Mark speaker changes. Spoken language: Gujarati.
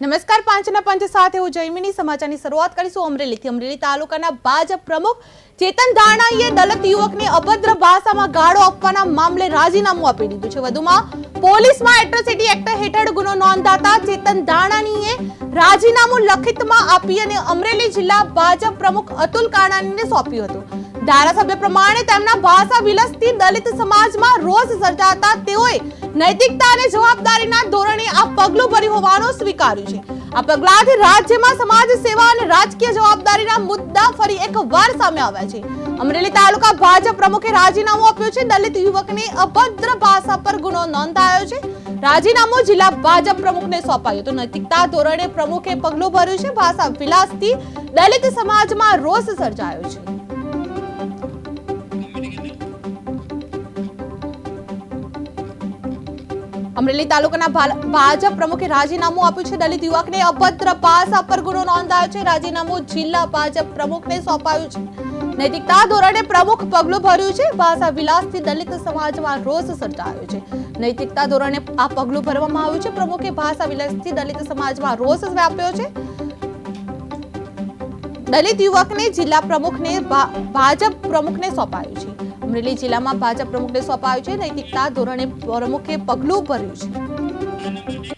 Speaker 1: નમસ્કાર, પાંચના પંચ સાથે હું જયમિની સમાચારની શરૂઆત કરીશું. અમરેલીથી અમરેલી તાલુકાના ભાજપ પ્રમુખ ચેતન ધાણાઈએ દલિત યુવકને અભદ્ર ભાષામાં ગાળો આપવાના મામલે રાજીનામું આપી દીધું છે. વધુમાં, પોલીસમાં એટ્રોસિટી એક્ટ હેઠળ ગુનો નોંધાતા ચેતન ધાણાનીએ રાજીનામું લખિતમાં આપી અને અમરેલી જિલ્લા ભાજપ પ્રમુખ અતુલ કાણાનીને સોંપ્યું હતું. ધારાસભ્ય પ્રમાણે તેમના ભાષા વિલાસથી દલિત સમાજમાં રોષ સર્જાતા તેઓએ નૈતિકતા અને જવાબદારીના ધોરણે આ પગલું ભર્યું હોવાનું સ્વીકાર્યું છે. આ પગલાથી રાજ્યમાં સમાજ સેવા અને રાજકીય જવાબદારીના મુદ્દા ફરી એક વાર સામે આવ્યા છે. અમરેલી તાલુકા ભાજપ પ્રમુખે રાજીનામું આપ્યું છે. દલિત યુવકને અભદ્ર ભાષા પર ગુનો નોંધાયો છે. રાજીનામું જિલ્લા ભાજપ પ્રમુખને સોંપાયું હતું. નૈતિકતા ધોરણે પ્રમુખે પગલું ભર્યું છે. ભાષા વિલાસથી દલિત સમાજમાં રોષ સર્જાયો છે. અમરેલી તાલુકાના ભાજપ પ્રમુખે રાજીનામું આપ્યું છે. દલિત યુવકને અપત્ર ભાષા પર ગુનો નોંધાયો છે. રાજીનામું જિલ્લા ભાજપ પ્રમુખને સોંપાયું છે. નૈતિકતા ધોરણે પ્રમુખ પગલું ભર્યું છે. ભાષા વિલાસથી દલિત સમાજમાં રોષ સર્જાયો છે. નૈતિકતા ધોરણે આ પગલું ભરવામાં આવ્યું છે. પ્રમુખે ભાષા વિલાસથી દલિત સમાજમાં રોષ વ્યાપ્યો છે. દલિત યુવકને જિલ્લા પ્રમુખને ભાજપ પ્રમુખને સોંપાયું છે. અમરેલી જિલ્લામાં ભાજપ પ્રમુખને સોંપાયું છે. નૈતિકતા ધોરણે પ્રમુખે પગલું ભર્યું છે.